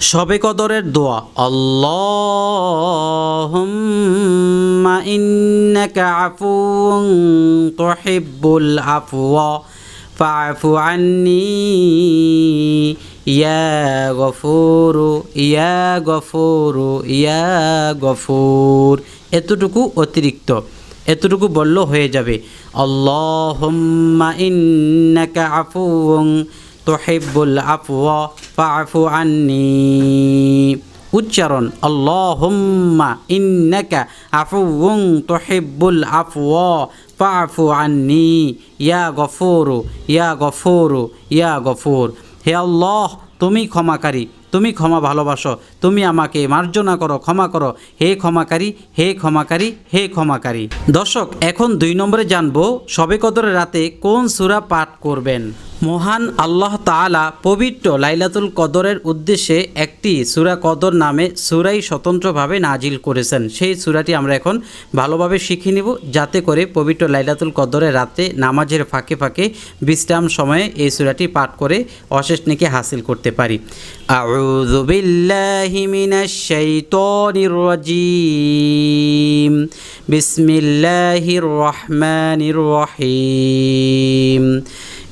সবে কদরের দোয়া। আন্নি, ইয়া গফুরু, ইয়া ইয়া গফুর। এতটুকু অতিরিক্ত, এতটুকু বললেও হয়ে যাবে। আল্লাহুম্মা ইন্নাকা আফুউন তুহিব্বুল আফওয়া ফাআফু আন্নি উচ্চারণ, আল্লাহুম্মা ইন্নাকা আফুউন তুহিব্বুল আফওয়া, ফাআফু আন্নি, ইয়া গফুরু ইয়া গফুরু, ইয়া গফুর। হে আল্লাহ, তুমি ক্ষমাকারী, তুমি ক্ষমা ভালোবাসো, তুমি আমাকে মার্জনা করো, ক্ষমা করো। হে ক্ষমাকারী হে ক্ষমাকারী হে ক্ষমাকারী। দর্শক, এখন দুই নম্বরে জানব, সবে কদরের রাতে কোন সূরা পাঠ করবেন? মহান আল্লাহ তাআলা পবিত্র লাইলাতুল কদরের উদ্দেশ্যে একটি সূরা কদর নামে সুরাই স্বতন্ত্রভাবে নাজিল করেছেন। সেই সূরাটি আমরা এখন ভালোভাবে শিখে নিব, যাতে করে পবিত্র লাইলাতুল কদরের রাতে নামাজের ফাঁকে ফাঁকে বিশ্রাম সময়ে এই সূরাটি পাঠ করে অশেষ নেকি হাসিল করতে পারি। বিসমিল্লাহির রহমানির রহিম।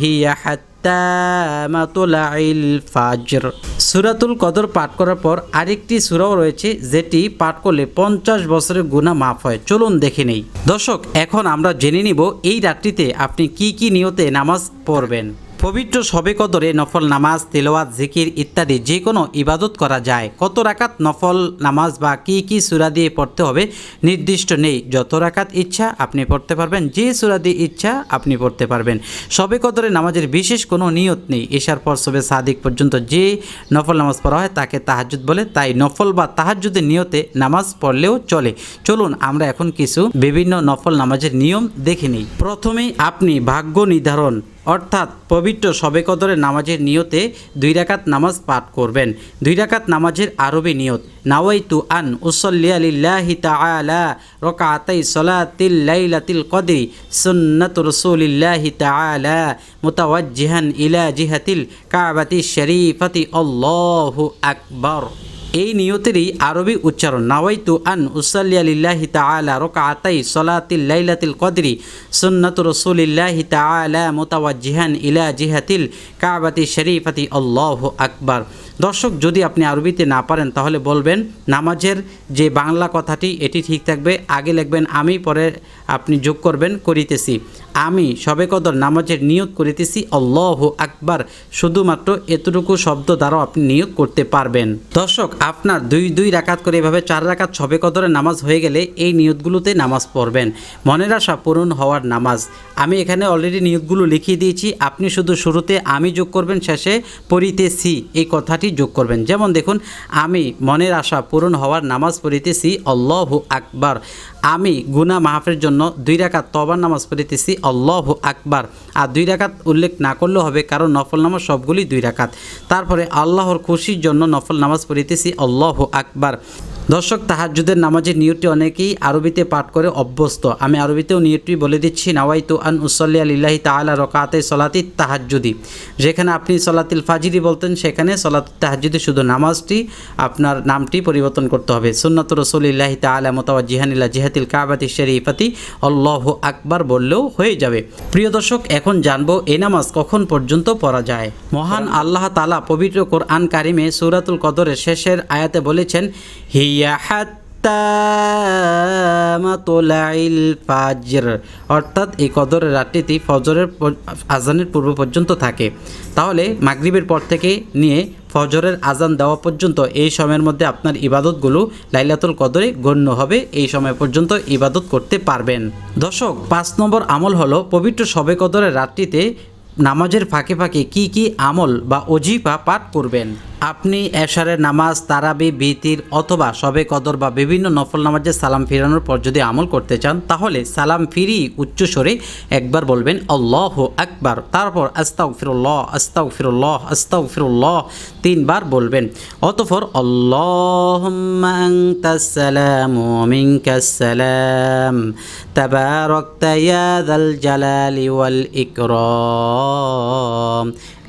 হিয়া সুরাতুল কদর পাঠ করার পর আরেকটি সুরাও রয়েছে, যেটি পাঠ করলে পঞ্চাশ বছরের গুণা মাফ হয়। চলুন দেখে নেই। দর্শক, এখন আমরা জেনে নিব এই রাত্রিতে আপনি কি কি নিয়তে নামাজ পড়বেন। পবিত্র সবে কদরে নফল নামাজ তেলোয়াত জিকির ইত্যাদি যে কোনো ইবাদত করা যায়। কত রাকাত নফল নামাজ বা কি কি সুরা দিয়ে পড়তে হবে নির্দিষ্ট নেই। যত রাকাত ইচ্ছা আপনি পড়তে পারবেন, যে সুরা দিয়ে ইচ্ছা আপনি পড়তে পারবেন। সবে কদরে নামাজের বিশেষ কোনো নিয়ত নেই। এশার পর সবে সাদিক পর্যন্ত যে নফল নামাজ পড়া হয় তাকে তাহাজুদ বলে। তাই নফল বা তাহাজুদের নিয়তে নামাজ পড়লেও চলে। চলুন, আমরা এখন কিছু বিভিন্ন নফল নামাজের নিয়ম দেখে নিই। প্রথমেই আপনি ভাগ্য নির্ধারণ অর্থাৎ পবিত্র সবে কদরের নামাজের নিয়তে দুই রাকাত নামাজ পাঠ করবেন। দুই রাকাত নামাজের আরবি নিয়ত, নাওয়াইতু আন উসল্লিয়া লিল্লাহি তাআলা রাকাতাই সালাতিল লাইলাতিল কদরি সুন্নাত রাসূলিল্লাহি তাআলা মুতাওয়াজ্জিহান ইলা জিহাতিল কাবাতি শরীফাতি আল্লাহু আকবার। এই নিয়তেরই আরবি উচ্চারণ। নাওয়াইতু আন উসাল্লিয়ালিল্লাহি তাআলা রাকাতাই সালাতিল লাইলাতিল কদরি, সুন্নাত রাসূলিল্লাহি তাআলা মুতাওয়াজ্জিহান ইলা জিহাতিল কাবাতি শরীফাতি। আল্লাহু আকবার। দর্শক, যদি আপনি আরবিতে না পারেন, তাহলে বলবেন, নামাজের যে বাংলা কথাটি, এটি ঠিক থাকবে। আগে লিখবেন, আমি পরে আপনি যোগ করবেন, করিতেছি। আমি সবে কদর, নামাজের নিয়োগ করিতেছি। আল্লাহ আকবার শুধুমাত্র এতটুকু শব্দ দ্বারাও আপনি নিয়োগ করতে পারবেন। দর্শক, আপনার দুই দুই রাকাত করে এভাবে চার রাকাত সবে কদরের নামাজ হয়ে গেলে এই নিয়তগুলোতে নামাজ পড়বেন। মনের আশা পূরণ হওয়ার নামাজ। আমি এখানে অলরেডি নিয়তগুলো লিখিয়ে দিয়েছি। আপনি শুধু শুরুতে আমি যোগ করবেন, শেষে পড়িতেছি এই কথাটি যোগ করবেন। যেমন দেখুন, আমি মনের আশা পূরণ হওয়ার নামাজ পড়িতেছি, আল্লাহু আকবার। আমি গুনা মাহাফের জন্য দুই রাকাত তবার নামাজ পড়িতেছি, আল্লাহ আকবার। আর দুই রাকাত উল্লেখ না করলেও হবে, কারণ নফল নামাজ সবগুলি দুই রাকাত। তারপরে আল্লাহর খুশির জন্য নফল নামাজ পড়িতেছি, আল্লাহ আকবার। দর্শক তাহাজুদের নামাজের নিয়তটি অনেকেই আরবিতে পাঠ করে অভ্যস্ত। আমি আরবিতেও নিয়তটি বলে দিচ্ছি নাওয়াই নাওয়াইতু আন উসল্লি আলিল্লাহি তাআলা রকাতে সলাতি তাহাজ্জুদি। যেখানে আপনি সলাতিল ফাজিরি বলতেন, সেখানে সলাত তাহাজ্জুদি শুধু নামাজটি, আপনার নামটি পরিবর্তন করতে হবে। সুন্নত রসুলিল্লাহি তাআলা মোতাওয়া জিহানিল্লা জিহাতিল কাবাতি শরীফাতি, আল্লাহ আকবার বললেও হয়ে যাবে। প্রিয় দর্শক, এখন জানব এ নামাজ কখন পর্যন্ত পড়া যায়। মহান আল্লাহ তালা পবিত্র কোরআন কারিমে সুরাতুল কদরের শেষের আয়াতে বলেছেন হিয়া ফাজর। অর্থাৎ এই কদরের রাত্রিটি ফজরের আজানের পূর্ব পর্যন্ত থাকে। তাহলে মাগরিবের পর থেকে নিয়ে ফজরের আজান দেওয়া পর্যন্ত এই সময়ের মধ্যে আপনার ইবাদতগুলো লাইলাতুল কদরে গণ্য হবে। এই সময় পর্যন্ত ইবাদত করতে পারবেন। দর্শক, পাঁচ নম্বর আমল হলো পবিত্র সবে কদরের রাত্রিতে নামাজের ফাঁকে ফাঁকে কি কি আমল বা অজিফা পাঠ করবেন। আপনি এশারের নামাজ, তারাবি, বিতির অথবা সবে কদর বা বিভিন্ন নফল নামাজের সালাম ফিরানোর পর যদি আমল করতে চান, তাহলে সালাম ফিরি উচ্চ স্বরে একবার বলবেন, আল্লাহ আকবার। তারপর আস্তাউ ফিরুল্লাহ আস্তাউ ফিরুল্লাহ আস্তাউ ফিরুল্লাহ তিনবার বলবেন মিনকাসসালাম তাবারাকতা ইয়া যাল জালালি ওয়াল ইকরাম।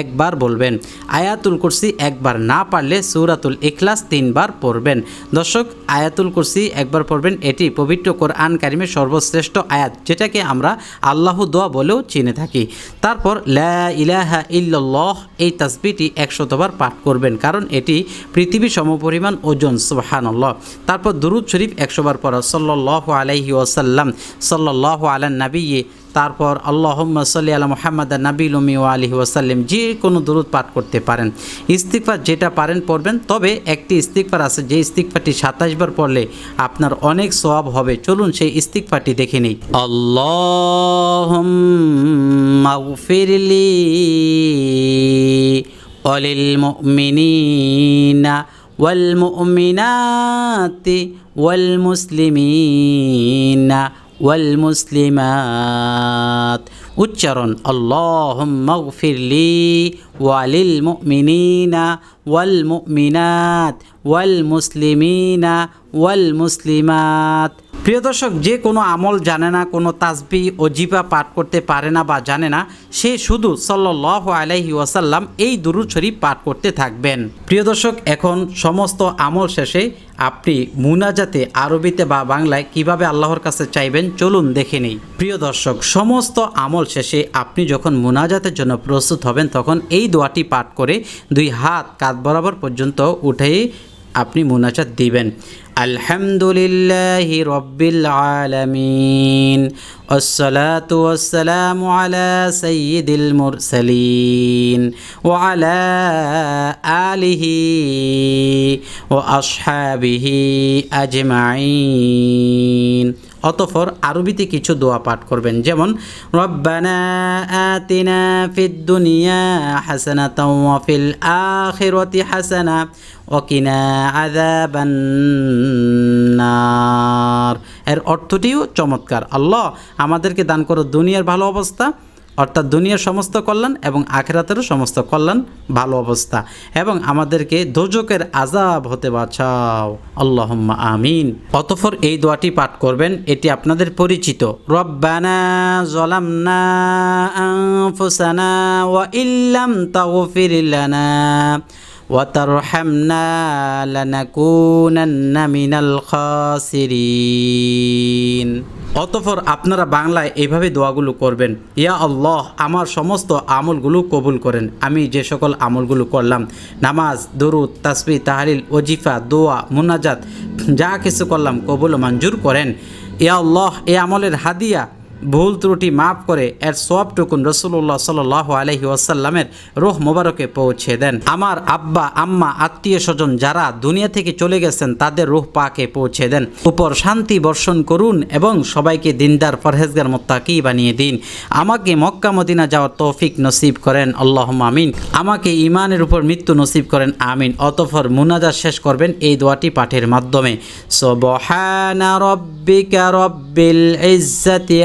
একবার বলবেন। আয়াতুল কুরসি একবার না পারলে সূরাতুল ইখলাস তিনবার পড়বেন। দর্শক, আয়াতুল কুরসি একবার পড়বেন, এটি পবিত্র কোরআন কারিমের সর্বশ্রেষ্ঠ আয়াত, যেটাকে আমরা আল্লাহ দোয়া বলেও চিনে থাকি। তারপর ইলাহা ইল্লাল্লাহ, এই তাসবিটি একশতবার পাঠ করবেন, কারণ এটি পৃথিবী সমপরিমাণ ওজন, সুবহানাল্লাহ। তারপর দুরুদ শরীফ একশোবার পড়া, সাল্লাল্লাহু আলাইহি ওয়াসাল্লাম, সাল্লাল্লাহু আলা নবী তারপর আল্লাহম্মা সাল্লি আলা মোহাম্মদ নাবিল উমি ও আলহি ওয়াসাল্লিম যে কোনো দূরত পাঠ করতে পারেন ইস্তিকফার যেটা পারেন পড়বেন তবে একটি ইস্তিকফার আছে যে ইস্তিকফারটি সাতাশ বার পড়লে আপনার অনেক সওয়াব হবে চলুন সেই ইস্তিকফারটি দেখে নিই আল্লাহুম্মা গফিরলি وللمؤمنين والمؤمنات والمسلمين والمسلمات উচ্চারণ আল্লাহুম্মা গফিরলি ওয়ালিল মুমিনিনা ওয়াল মুমিনাত ওয়াল মুসলিমিনা ওয়াল মুসলিমাত প্রিয় দর্শক, যে কোনো আমল জানে না, কোনো তাসবি ও জিপা পাঠ করতে পারে না বা জানে না, সে শুধু সাল্লাহ আলাইহি ওয়াসাল্লাম এই দুরুদ শরীফ পাঠ করতে থাকবেন। প্রিয় দর্শক, এখন সমস্ত আমল শেষে আপনি মুনাজাতে আরবিতে বা বাংলায় কীভাবে আল্লাহর কাছে চাইবেন চলুন দেখে নেই। প্রিয় দর্শক, সমস্ত আমল শেষে আপনি যখন মুনাজাতের জন্য প্রস্তুত হবেন, তখন এই দোয়াটি পাঠ করে দুই হাত কাঁধ বরাবর পর্যন্ত উঠে আপনি মুনাজাত দিবেন। الحمد لله رب العالمين. والصلاة والسلام على سيد المرسلين وعلى آله وأصحابه أجمعين. অতঃপর আরবিতে কিছু দোয়া পাঠ করবেন। যেমন ফিদ দুনিয়া এর অর্থটিও চমৎকার। আল্লাহ আমাদেরকে দান করো দুনিয়ার ভালো অবস্থা অর্থাৎ দুনিয়ার সমস্ত কল্যাণ এবং আখেরাতেরও সমস্ত কল্যাণ ভালো অবস্থা এবং আমাদেরকে দোজকের আজাব হতে বাঁচাও আল্লাহম্মা আমিন অতঃপর এই দোয়াটি পাঠ করবেন এটি আপনাদের পরিচিত রব্বানা জলামনা আনফুসানা ওয়া ইল্লাম তাগফির লানা وترحمنا لنكونن من الخاسرين অতঃপর আপনারা বাংলায় এইভাবে দোয়াগুলো করবেন, ইয়া আল্লাহ, আমার সমস্ত আমলগুলো কবুল করেন। আমি যে সকল আমলগুলো করলাম, নামাজ, দরুদ তাসবি তাহারিল ওজিফা, দোয়া, মুনাজাত, যা কিছু করলাম কবুল মঞ্জুর করেন। ইয়া আল্লাহ, এ আমলের হাদিয়া ভুল ত্রুটি মাফ করে এর সবটুকুন রসুল্লাহ সাল আলহি ওয়াসাল্লামের রোহ মোবারকে পৌঁছে দেন। আমার আব্বা, আম্মা, আত্মীয় স্বজন যারা দুনিয়া থেকে চলে গেছেন, তাদের রোহ পাকে পৌঁছে দেন। উপর শান্তি বর্ষণ করুন এবং সবাইকে দিনদার, পরহেজগার, মোত্তাকি বানিয়ে দিন। আমাকে মক্কা, মদিনা যাওয়ার তৌফিক নসিব করেন আল্লাহ আমিন। আমাকে ইমানের উপর মৃত্যু নসিব করেন, আমিন। অতফর মুনাজাত শেষ করবেন এই দোয়াটি পাঠের মাধ্যমে। সবহানা রব্বিকা রব্বিল ইজ্জাতি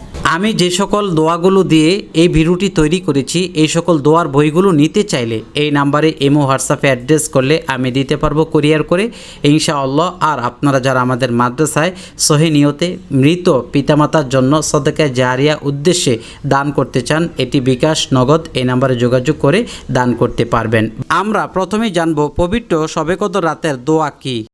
আমি যে সকল দোয়াগুলো দিয়ে এই ভিডিওটি তৈরি করেছি, এই সকল দোয়ার বইগুলো নিতে চাইলে এই নাম্বারে এমও হোয়াটসঅ্যাপে অ্যাড্রেস করলে আমি দিতে পারব কুরিয়ার করে। ইনশাআল্লাহ, আর আপনারা যারা আমাদের মাদ্রাসায় সহি নিয়তে মৃত পিতামাতার জন্য সদকায় জারিয়া উদ্দেশ্যে দান করতে চান, এটি বিকাশ নগদ এই নাম্বারে যোগাযোগ করে দান করতে পারবেন। আমরা প্রথমেই জানব, পবিত্র সবেকত রাতের দোয়া কী?